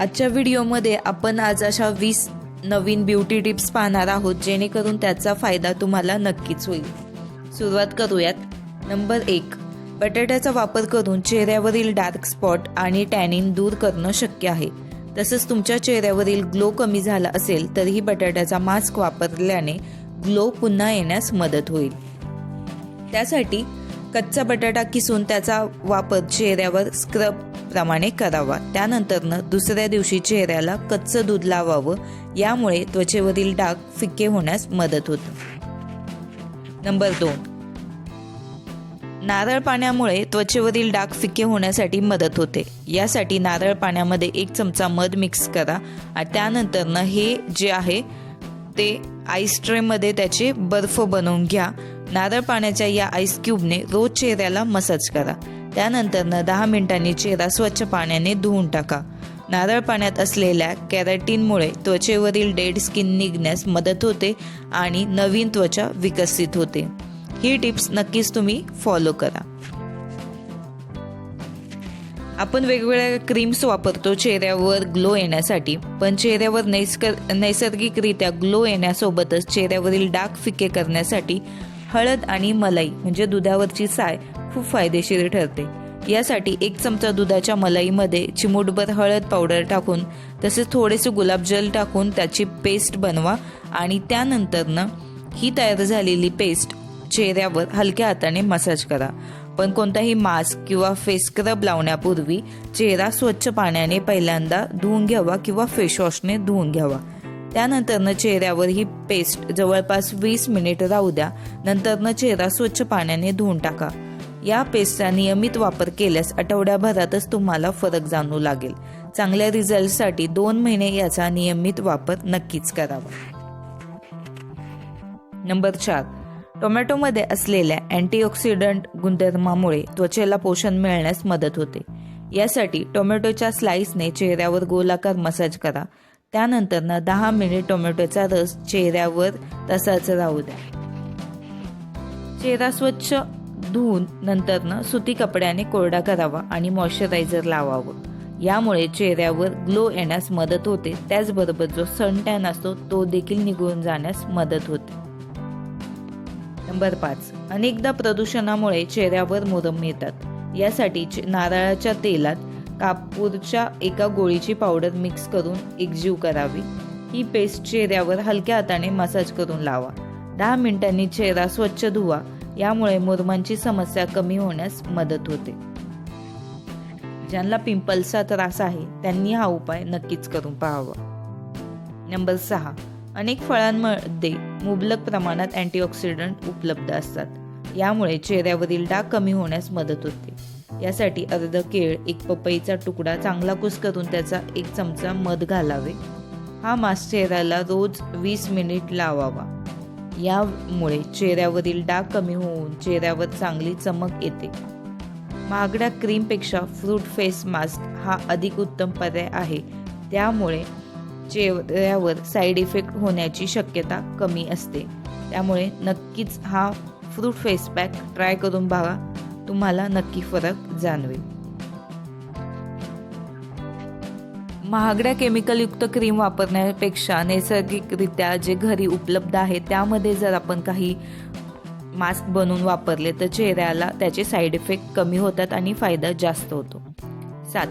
आजच्या व्हिडिओमध्ये आपण आज अशा वीस नवीन ब्युटी टिप्स पाहणार आहोत जेणेकरून त्याचा फायदा तुम्हाला नक्कीच होईल. सुरुवात करूयात. नंबर एक बटाट्याचा वापर करून चेहऱ्यावरील डार्क स्पॉट आणि टॅनिन दूर करणं शक्य आहे. तसंच तुमच्या चेहऱ्यावरील ग्लो कमी झाला असेल तरीही बटाट्याचा मास्क वापरल्याने ग्लो पुन्हा येण्यास मदत होईल. त्यासाठी कच्चा बटाटा किसून त्याचा वापर चेहऱ्यावर स्क्रब प्रमाणे करावा. त्यानंतरनं दुसऱ्या दिवशी चेहऱ्याला कच्चं दूध लावावं. यामुळे त्वचेवरील डाग फिक्के होण्यास मदत होते. नंबर दोन. नारळ पाण्यामुळे त्वचेवरील डाग फिके होण्यासाठी मदत होते. यासाठी नारळ पाण्यामध्ये एक चमचा मध मिक्स करा आणि त्यानंतरनं हे जे आहे ते आईस ट्रेमध्ये त्याचे बर्फ बनवून घ्या. नारळ पाण्याच्या या आईस क्यूबने रोज चेहऱ्याला मसाज करा. त्यानंतरनं दहा मिनिटांनी चेहरा स्वच्छ पाण्याने धुवून टाका. नारळ पाण्यात असलेल्या कॅरेटीनमुळे त्वचेवरील डेड स्किन निघण्यास मदत होते आणि नवीन त्वचा विकसित होते. ही टिप्स नक्कीच तुम्ही फॉलो करा. आपण वेगवेगळ्या क्रीम्स वापरतो चेहऱ्यावर ग्लो येण्यासाठी. पण चेहऱ्यावर नैसकर नैसर्गिकरित्या ग्लो येण्यासोबतच चेहऱ्यावरील डाग फिके करण्यासाठी हळद आणि मलाई म्हणजे दुधावरची साय खूप फायदेशीर ठरते. यासाठी एक चमचा दुधाच्या मलाईमध्ये चिमूटभर हळद पावडर टाकून तसेच थोडेसे गुलाबजल टाकून त्याची पेस्ट बनवा आणि त्यानंतरनं ही तयार झालेली पेस्ट चेहऱ्यावर हलक्या हाताने मसाज करा. पण कोणताही मास्क किंवा फेस स्क्रब लावण्यापूर्वी चेहरा स्वच्छ पाण्याने पहिल्यांदा धुवून घ्यावा किंवा फेसवॉशने धुवून घ्यावा. त्यानंतरनं चेहऱ्यावर ही पेस्ट जवळपास वीस मिनिट राहू द्या. नंतरनं चेहरा स्वच्छ पाण्याने धुवून टाका. या पेस्टचा नियमित वापर केल्यास आठवड्याभरातच तुम्हाला फरक जाणू लागेल. चांगल्या रिझल्टसाठी दोन महिने याचा नियमित वापर नक्कीच करावा. नंबर चार. टोमॅटोमध्ये असलेल्या अँटीऑक्सिडंट गुणधर्मामुळे त्वचेला पोषण मिळण्यास मदत होते. यासाठी टोमॅटोच्या स्लाइसने चेहऱ्यावर गोलाकार मसाज करा. त्यानंतर दहा मिनिट टोमॅटोचा रस चेहऱ्यावर तसाच राहू द्या. चेहरा स्वच्छ धुवून नंतरनं सुती कपड्याने कोरडा करावा आणि मॉइश्चरायझर लावावं. यामुळे चेहऱ्यावर ग्लो येण्यास मदत होते. त्याचबरोबर जो सनटॅन असतो तो देखील निघून जाण्यास मदत होते. नंबर पाच. अनेकदा प्रदूषणामुळे चेहऱ्यावर मुरम येतात. यासाठी नारळाच्या तेलात कापूरच्या एका गोळीची पावडर मिक्स करून एकजीव करावी. ही पेस्ट चेहऱ्यावर हलक्या हाताने मसाज करून लावा. दहा मिनिटांनी चेहरा स्वच्छ धुवा. यामुळे मुरमांची समस्या कमी होण्यास मदत होते. ज्यांना पिंपल्सचा त्रास आहे त्यांनी हा उपाय नक्कीच करून पाहावा. नंबर सहा. अनेक फळांमध्ये मुबलक प्रमाणात अँटीऑक्सिडंट उपलब्ध असतात. यामुळे चेहऱ्यावरील डाग कमी होण्यास मदत होते. यासाठी अर्ध केळ एक पपईचा तुकडा चांगला कुसकरून त्याचा एक चमचा मध घालावे. हा मास्क चेहऱ्याला रोज वीस मिनिट लावावा. यामुळे चेहऱ्यावरील डाग कमी होऊन चेहऱ्यावर चांगली चमक येते. महागड्या क्रीमपेक्षा फ्रूट फेस मास्क हा अधिक उत्तम पर्याय आहे. त्यामुळे चेहऱ्यावर साईड इफेक्ट होण्याची शक्यता कमी असते. त्यामुळे नक्कीच हा फ्रूट फेस पॅक ट्राय करून बघा. तुम्हाला नक्की फरक जाणवेल. महागड्या केमिकलयुक्त क्रीम वापरण्यापेक्षा नैसर्गिकरित्या जे घरी उपलब्ध आहे त्यामध्ये जर आपण काही मास्क बनवून वापरले तर चेहऱ्याला त्याचे साईड इफेक्ट कमी होतात आणि फायदा जास्त होतो. सात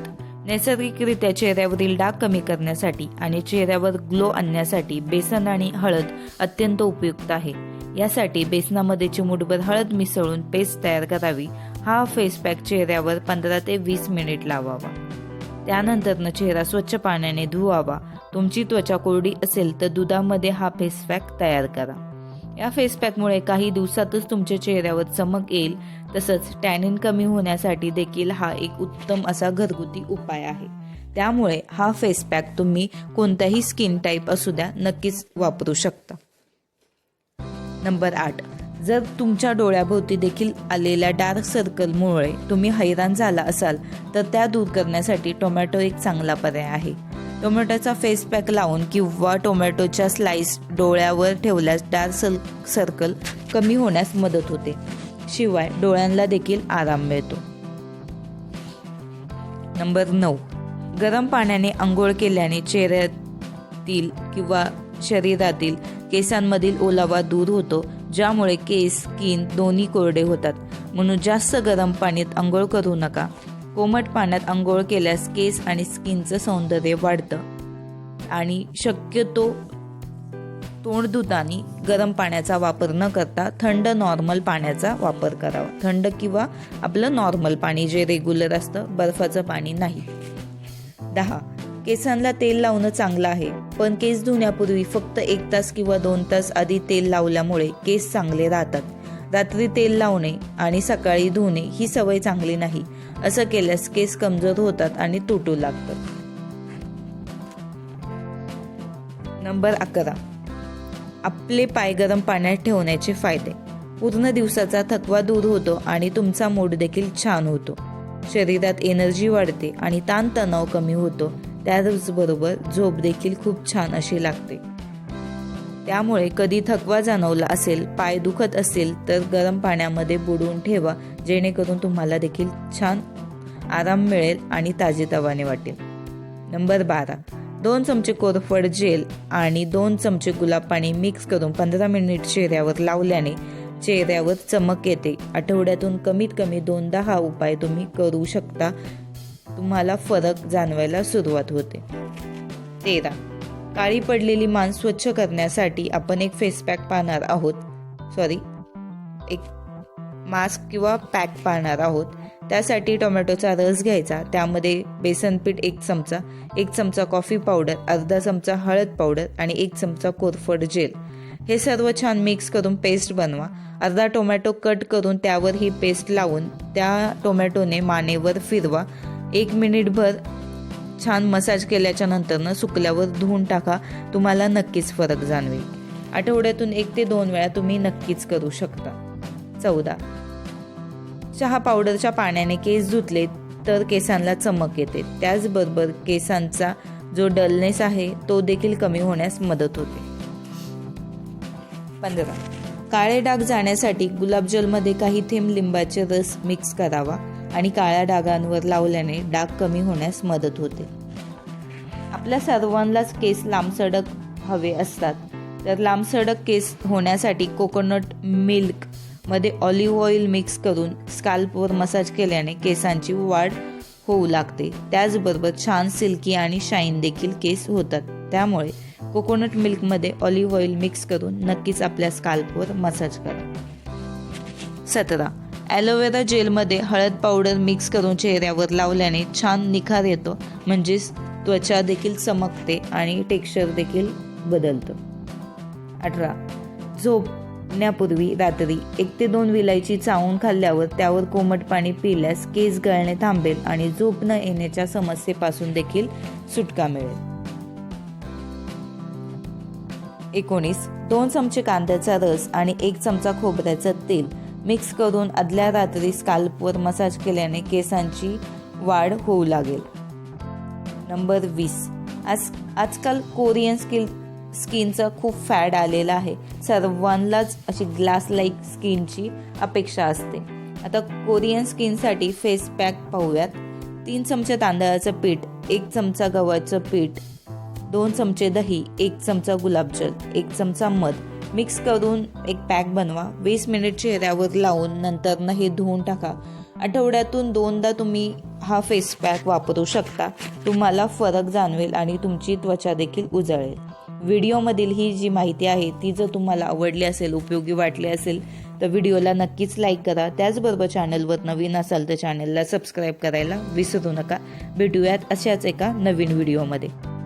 नैसर्गिकरित्या चेहऱ्यावरील डाग कमी करण्यासाठी आणि चेहऱ्यावर ग्लो आणण्यासाठी बेसन आणि हळद अत्यंत उपयुक्त आहे. यासाठी बेसनामध्ये चिमूटभर हळद मिसळून पेस्ट तयार करावी. हा फेस पॅक चेहऱ्यावर पंधरा ते वीस मिनिट लावावा. त्यानंतरनं चेहरा स्वच्छ पाण्याने धुवावा. तुमची त्वचा कोरडी असेल तर दुधामध्ये हा फेस पॅक तयार करा. या फेस पॅकमुळे काही दिवसातच तुमच्या चेहऱ्यावर चमक येईल. तसंच टॅनिन कमी होण्यासाठी देखील हा एक उत्तम असा घरगुती उपाय आहे. त्यामुळे हा फेस पॅक तुम्ही कोणत्याही स्किन टाईप असू द्या नक्कीच वापरू शकता. नंबर आठ. जर तुमच्या डोळ्याभोवती देखील आलेल्या डार्क सर्कलमुळे तुम्ही हैराण झाला असाल तर त्या दूर करण्यासाठी टोमॅटो एक चांगला पर्याय आहे. टोमॅटोचा फेस पॅक लावून किंवा टोमॅटोच्या स्लाइस डोळ्यावर ठेवल्यास डार्क सल सर्कल कमी होण्यास मदत होते. शिवाय डोळ्यांना देखील आराम मिळतो. नंबर नऊ. गरम पाण्याने आंघोळ केल्याने चेहऱ्यातील किंवा शरीरातील केसांमधील ओलावा दूर होतो. ज्यामुळे केस स्किन दोन्ही कोरडे होतात. म्हणून जास्त गरम पाण्यात आंघोळ करू नका. कोमट पाण्यात आंघोळ केल्यास केस आणि स्किनचं सौंदर्य वाढतं. आणि शक्यतो तोंड धुतानी गरम पाण्याचा वापर न करता थंड नॉर्मल पाण्याचा वापर करावा. थंड किंवा आपलं नॉर्मल पाणी जे रेग्युलर असतं बर्फाचं पाणी नाही. दहा. केसांना तेल लावणं चांगलं आहे. पण केस धुण्यापूर्वी फक्त एक तास किंवा दोन तास आधी तेल लावल्यामुळे केस चांगले राहतात. रात्री तेल लावणे आणि सकाळी धुणे ही सवय चांगली नाही. असं केल्यास केस कमजोर होतात आणि तुटू लागतात. नंबर अकरा. आपले पाय गरम पाण्यात ठेवण्याचे फायदे. पूर्ण दिवसाचा थकवा दूर होतो आणि तुमचा मूड देखील छान होतो. शरीरात एनर्जी वाढते आणि ताणतणाव कमी होतो. त्याचबरोबर झोप देखील खूप छान अशी लागते. त्यामुळे कधी थकवा जाणवला असेल पाय दुखत असेल तर गरम पाण्यामध्ये बुडवून ठेवा जेणेकरून तुम्हाला देखील छान आराम मिळेल आणि ताजेतवाने वाटेल. नंबर बारा. दोन चमचे कोरफड जेल आणि दोन चमचे गुलाब पाणी मिक्स करून पंधरा मिनिट चेहऱ्यावर लावल्याने चेहऱ्यावर चमक येते. आठवड्यातून कमीत कमी दोनदा हा उपाय तुम्ही करू शकता. तुम्हाला फरक जाणवायला सुरुवात होते. तेरा. काळी पडलेली मान स्वच्छ करण्यासाठी आपण एक फेस पॅक पाहणार आहोत. सॉरी एक मास्क किंवा पॅक पाहणार आहोत. त्यासाठी टोमॅटोचा रस घ्यायचा. त्यामध्ये बेसन पीठ एक चमचा एक चमचा कॉफी पावडर अर्धा चमचा हळद पावडर आणि एक चमचा कोरफड जेल हे सर्व छान मिक्स करून पेस्ट बनवा. अर्धा टोमॅटो कट करून त्यावर ही पेस्ट लावून त्या टोमॅटोने मानेवर फिरवा. एक मिनिटभर छान मसाज केल्याच्या नंतरनं सुकल्यावर धुवून टाका. तुम्हाला नक्कीच फरक जाणवेल. आठवड्यातून एक ते दोन वेळा तुम्ही नक्कीच करू शकता. चौदा. चहा पावडरच्या पाण्याने केस धुतले तर केसांना चमक येते. त्याचबरोबर केसांचा जो डलनेस आहे तो देखील कमी होण्यास मदत होते. पंधरा. काळे डाग जाण्यासाठी गुलाबजलमध्ये काही थेंब लिंबाचे रस मिक्स करावा. आणि काळ्या डागांवर लावल्याने डाग कमी होण्यास मदत होते. आपल्या सर्वांनाच केस लांबसडक हवे असतात. तर लांबसडक केस होण्यासाठी कोकोनट मिल्कमध्ये ऑलिव्ह ऑइल मिक्स करून स्काल्पवर मसाज केल्याने केसांची वाढ होऊ लागते. त्याचबरोबर छान सिल्की आणि शाईन देखील केस होतात. त्यामुळे कोकोनट मिल्कमध्ये ऑलिव्ह ऑइल मिक्स करून नक्कीच आपल्या स्काल्पवर मसाज करा. सतरा. ॲलोवेरा जेलमध्ये हळद पावडर मिक्स करून चेहऱ्यावर लावल्याने छान निखार येतो म्हणजेच त्वचा देखील चमकते आणि टेक्स्चर देखील बदलतं. अठरा. झोपण्यापूर्वी रात्री एक ते दोन विलायची चावून खाल्ल्यावर त्यावर कोमट पाणी पिल्यास केस गळणे थांबेल आणि झोप न येण्याच्या समस्येपासून देखील सुटका मिळेल. एकोणीस. दोन चमचे कांद्याचा रस आणि एक चमचा खोबऱ्याचं तेल. मिक्स करून आदल्या रात्री स्काल्पवर मसाज केल्याने केसांची वाढ होऊ लागेल. नंबर वीस. आज आजकाल कोरियन स्किल स्किनचं खूप फॅड आलेलं आहे. सर्वांनाच अशी ग्लास लाईक स्किनची अपेक्षा असते. आता कोरियन स्किनसाठी फेस पॅक पाहूयात. तीन चमचे तांदळाचं पीठ एक चमचा गव्हाचं पीठ दोन चमचे दही एक चमचा गुलाबजल एक चमचा मध मिक्स करून एक पॅक बनवा. वीस मिनिट चेहऱ्यावर लावून नंतरनं हे धुवून टाका. आठवड्यातून दोनदा तुम्ही हा फेस पॅक वापरू शकता. तुम्हाला फरक जाणवेल आणि तुमची त्वचा देखील उजळेल. व्हिडिओमधील ही जी माहिती आहे ती जर तुम्हाला आवडली असेल उपयोगी वाटली असेल तर व्हिडिओला नक्कीच लाईक करा. त्याचबरोबर चॅनलवर नवीन असाल तर चॅनलला सबस्क्राईब करायला विसरू नका. भेटूयात अशाच एका नवीन व्हिडिओमध्ये.